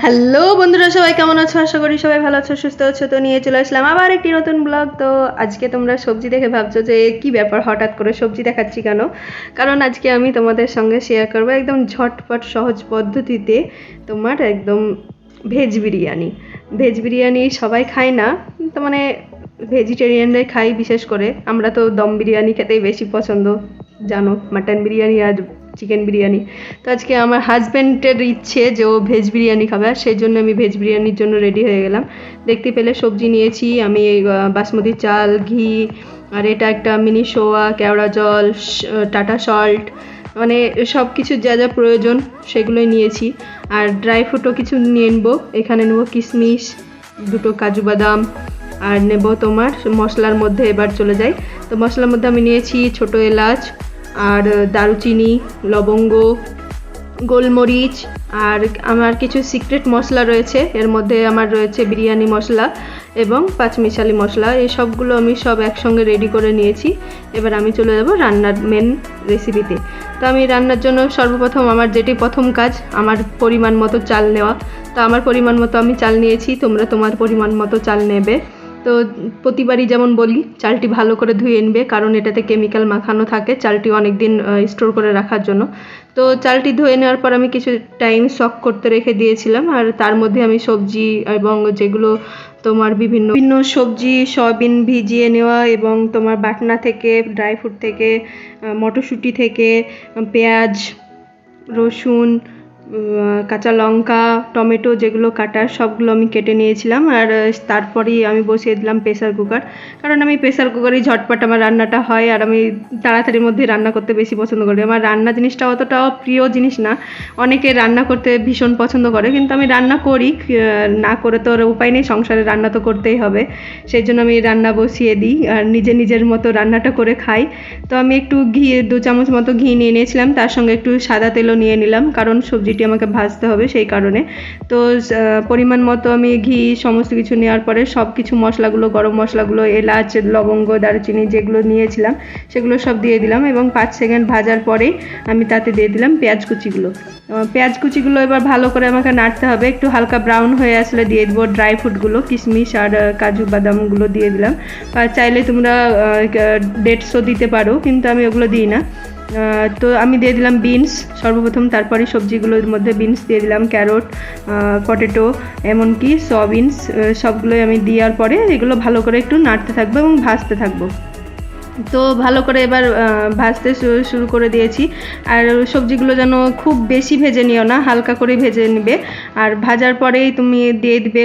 Hello বন্ধুরা, সবাই কেমন আছো? আশা করি সবাই ভালো আছো, সুস্থ আছো। তো নিয়ে চলে আসলাম আবার একটি নতুন ব্লগ তো আজকে তোমরা সবজি দেখে ভাবছ যে কি ব্যাপার, হঠাৎ করে সবজি দেখাচ্ছি কেন? কারণ আজকে আমি তোমাদের সঙ্গে শেয়ার করব একদম ঝটপট, সহজ পদ্ধতিতে তোমার একদম ভেজ বিরিয়ানি। ভেজ বিরিয়ানি সবাই খায় না, তো মানে ভেজিটেরিয়ানরাই খাই বিশেষ করে। আমরা তো দম বিরিয়ানি খেতেই বেশি পছন্দ, জানো? মাটন বিরিয়ানি আর চিকেন বিরিয়ানি তো আজকে আমার হাজব্যান্ডের ইচ্ছে যে ও ভেজ বিরিয়ানি খাবে সেই জন্য আমি ভেজ বিরিয়ানির জন্য রেডি হয়ে গেলাম। দেখতে পেলে সবজি নিয়েছি, আমি বাসমতি চাল, ঘি, আর এটা একটা মিনি সোয়া, কেওড়া জল টাটা সল্ট মানে সব কিছু যা যা প্রয়োজন সেগুলোই নিয়েছি। আর ড্রাই ফ্রুটও কিছু নিয়ে নেব, এখানে নেব কিশমিশ, দুটো কাজু বাদাম, আর নেব তোমার মশলার মধ্যে এবার চলে যাই। তো মশলার মধ্যে আমি নিয়েছি ছোট এলাচ আর দারুচিনি, লবঙ্গ, গোলমরিচ আর আমার কিছু সিক্রেট মশলা রয়েছে। এর মধ্যে আমার রয়েছে বিরিয়ানি মশলা এবং পাঁচমিশালি মশলা। এই সবগুলো আমি সব একসঙ্গে রেডি করে নিয়েছি। এবার আমি চলে যাব রান্নার মেন রেসিপিতে তো আমি রান্নার জন্য সর্বপ্রথম আমার যেটি প্রথম কাজ, আমার পরিমাণ মতো চাল নেওয়া। তো আমার পরিমাণ মতো আমি চাল নিয়েছি, তোমরা তোমার পরিমাণ মতো চাল নেবে। তো প্রতিবারই যেমন বলি, চালটি ভালো করে ধুয়ে নেবে কারণ এটাতে কেমিক্যাল মাখানো থাকে, চালটি অনেক দিন স্টোর করে রাখার জন্য। তো চালটি ধুয়ে নেওয়ার পর আমি কিছু টাইম শক করতে রেখে দিয়েছিলাম, আর তার মধ্যে আমি সবজি এবং যেগুলো তোমার বিভিন্ন বিভিন্ন সবজি, সয়াবিন ভিজিয়ে নেওয়া এবং তোমার বাটনা থেকে ড্রাই ফ্রুট থেকে মটরশুঁটি থেকে, পেঁয়াজ, রসুন কাঁচা লঙ্কা, টমেটো যেগুলো কাটার সবগুলো আমি কেটে নিয়েছিলাম আর তারপরেই আমি বসিয়ে দিলাম প্রেসার কুকার। কারণ আমি প্রেসার কুকারেই ঝটপট আমার রান্নাটা হয় আর আমি তাড়াতাড়ির মধ্যে রান্না করতে বেশি পছন্দ করি। আমার রান্না জিনিসটা অতটাও প্রিয় জিনিস না। অনেকে রান্না করতে ভীষণ পছন্দ করে, কিন্তু আমি রান্না করি না করে তো উপায় নেই, সংসারে রান্না তো করতেই হবে। সেই জন্য আমি রান্না বসিয়ে দিই আর নিজে নিজের মতো রান্নাটা করে খাই। তো আমি একটু ঘি, দু চামচ মতো ঘি নিয়ে নিয়েছিলাম, তার সঙ্গে একটু সাদা তেলও নিয়ে নিলাম, কারণ সবজিটি আমাকে ভাজতে হবে সেই কারণে। তো পরিমাণ মতো আমি ঘি, সমস্ত কিছু নেওয়ার পরে সব কিছু মশলাগুলো, গরম মশলাগুলো, এলাচ, লবঙ্গ, দারুচিনি যেগুলো নিয়েছিলাম, সেগুলো সব দিয়ে দিলাম এবং পাঁচ সেকেন্ড ভাজার পরেই আমি তাতে দিয়ে দিলাম পেঁয়াজ কুচিগুলো। পেঁয়াজ কুচিগুলো এবার ভালো করে আমাকে নাড়তে হবে, একটু হালকা ব্রাউন হয়ে আসলে দিয়ে দেবো ড্রাই ফ্রুটগুলো, কিশমিশ আর কাজু বাদামগুলো দিয়ে দিলাম। চাইলে তোমরা ডেটসও দিতে পারো, কিন্তু আমি ওগুলো দিই না। তো আমি দিয়ে দিলাম বিনস সর্বপ্রথম তারপরে সবজিগুলোর মধ্যে বিনস দিয়ে দিলাম ক্যারট পটেটো এমনকি সবিনস সবগুলোই আমি দেওয়ার পরে এগুলো ভালো করে একটু নাড়তে থাকব এবং ভাজতে থাকব। তো ভালো করে এবার ভাজতে শুরু করে দিয়েছি। আর সবজিগুলো যেন খুব বেশি ভেজে নিও না, হালকা করে ভেজে নেবে। আর ভাজার পরেই তুমি দিয়ে দিবে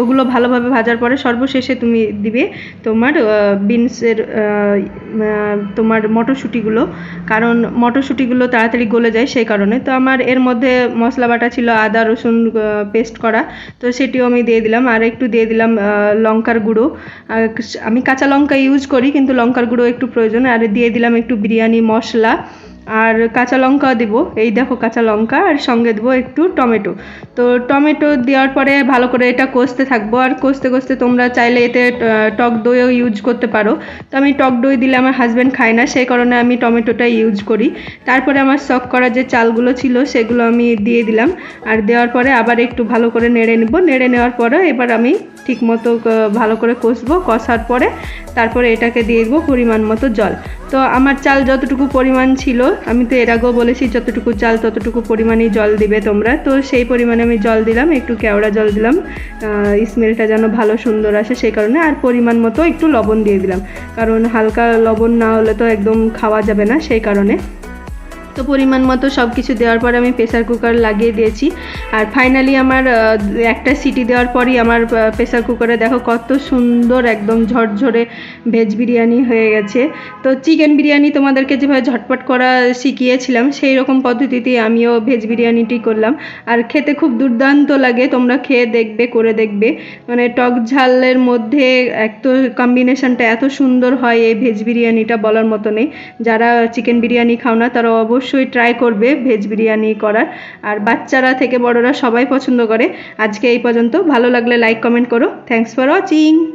ওগুলো ভালোভাবে ভাজার পরে সর্বশেষে তুমি দিবে তোমার বিনসের তোমার মটরশুঁটিগুলো। কারণ মটরশুঁটিগুলো তাড়াতাড়ি গলে যায় সেই কারণে। তো আমার এর মধ্যে মশলা বাটা ছিল আদা, রসুন পেস্ট করা। তো সেটিও আমি দিয়ে দিলাম। আর একটু দিয়ে দিলাম লঙ্কার গুঁড়ো। আমি কাঁচা লঙ্কা ইউজ করি, কিন্তু লঙ্কার গুঁড়ো একটু প্রয়োজন আর দিয়ে দিলাম একটু বিরিয়ানি মশলা। আর কাঁচা লঙ্কা দেব। এই দেখো কাঁচা লঙ্কা, আর সঙ্গে দেবো একটু টমেটো। তো টমেটো দেওয়ার পরে ভালো করে এটা কষতে থাকব। আর কষতে কষতে তোমরা চাইলে এতে টক দইও ইউজ করতে পারো। তো আমি টক দই দিলে আমার হাজব্যান্ড খায় না, সেই কারণে আমি টমেটোটা ইউজ করি। তারপরে আমার শখ করা যে চালগুলো ছিল, সেগুলো আমি দিয়ে দিলাম। আর দেওয়ার পরে আবার একটু ভালো করে নেড়ে নেব। নেড়ে নেওয়ার পরে এবার আমি ঠিক মতো ভালো করে কষবো। কষার পরে তারপরে এটাকে দিয়ে দেবো পরিমাণ মতো জল। তো আমার চাল যতটুকু পরিমাণ ছিল, আমি তো এর আগেও বলেছি যতটুকু চাল ততটুকু পরিমাণেই জল দিবে তোমরা। তো সেই পরিমাণে আমি জল দিলাম, একটু কেওড়া জল দিলাম। স্মেলটা যেন ভালো সুন্দর আসে সেই কারণে। আর পরিমাণ মতো একটু লবণ দিয়ে দিলাম। কারণ হালকা লবণ না হলে তো একদম খাওয়া যাবে না সেই কারণে। তো পরিমাণ মতো সব কিছু দেওয়ার পর আমি প্রেসার কুকার লাগিয়ে দিয়েছি। আর ফাইনালি আমার একটা সিটি দেওয়ার পরই আমার প্রেসার কুকারে দেখো কত সুন্দর একদম ঝরঝরে ভেজ বিরিয়ানি হয়ে গেছে। তো চিকেন বিরিয়ানি তোমাদেরকে যেভাবে ঝটপট করা শিখিয়েছিলাম সেই রকম পদ্ধতিতেই আমিও ভেজ বিরিয়ানিটি করলাম। আর খেতে খুব দুর্দান্ত লাগে, তোমরা খেয়ে দেখবে, করে দেখবে। মানে টক ঝালের মধ্যে এক তো কম্বিনেশনটা এত সুন্দর হয় এই ভেজ বিরিয়ানিটা বলার মতো নেই। যারা চিকেন বিরিয়ানি খাও না, তারা অবশ্যই ট্রাই করবে ভেজ বিরিয়ানি করার। আর বাচ্চারা থেকে বড়রা সবাই পছন্দ করে। আজকে এই পর্যন্ত। ভালো লাগলে লাইক কমেন্ট করো। Thanks for watching